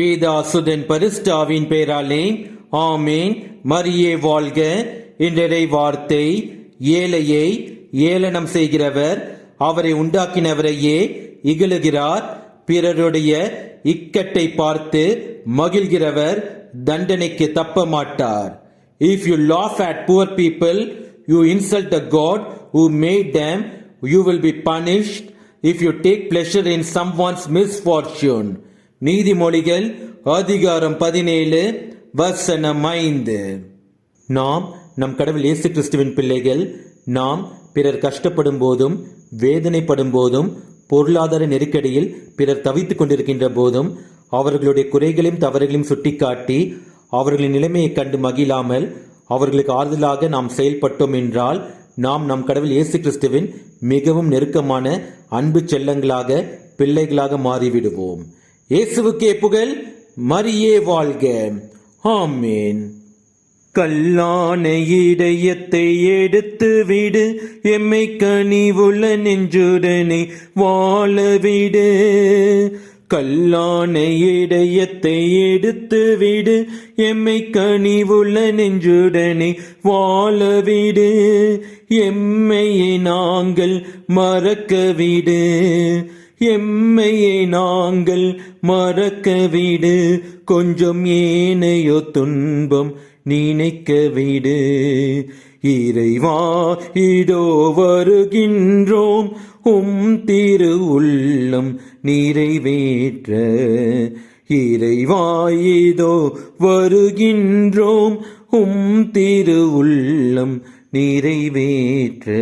பேதாசுதன் பரிஸ்டாவின் பேராலே ஆமேன். மரியே வாழ்க. என்றரை வார்த்தை ஏழையை ஏளனம் செய்கிறவர் அவரை உண்டாக்கினவரையே இகழுகிறார். பிறருடைய இக்கட்டை பார்த்து மகிழ்கிறவர் தண்டனைக்கு தப்ப மாட்டார் if you laugh at poor people you insult the God who made you will be be punished. You take take in someone's misfortune நீதிமொழிகள் அதிகாரம் பதினேழு வசனம் ஐந்து. நாம் நம் கடவுள் இயேசு கிறிஸ்துவின் பிள்ளைகள் நாம் பிறர் கஷ்டப்படும் போதும் வேதனைப்படும் போதும் பொருளாதார நெருக்கடியில் பிறர் தவித்துக் கொண்டிருக்கின்ற போதும் அவர்களுடைய குறைகளையும் தவறுகளையும் சுட்டிக்காட்டி அவர்களின் நிலைமையை கண்டு மகிழாமல் அவர்களுக்கு ஆறுதலாக நாம் செயல்பட்டோம் என்றால் நாம் நம் கடவுள் இயேசு கிறிஸ்துவின் மிகவும் நெருக்கமான அன்பு செல்லங்களாக பிள்ளைகளாக மாறிவிடுவோம். இயேசுவுக்கே புகழ் மரியே வாழ்க. ஆமேன். கல்லான இதயத்தை எடுத்து விடு எம்மை கனிவுள்ள நெஞ்சுடனே வாழ விடு. கல்லான இதயத்தை எடுத்து விடு எம்மை கனிவுள்ள நெஞ்சுடனே வாழ விடு. எம்மையை நாங்கள் மறக்க விடு. எம்மையை நாங்கள் மறக்க விடு கொஞ்சம் ஏனையோ துன்பம் நினைக்க விடு இறைவா இதோ வருகின்றோம். உம் திரு உள்ளம் நிறைவேற்ற. இறைவா இதோ வருகின்றோம். உம் திரு உள்ளம் நிறைவேற்ற.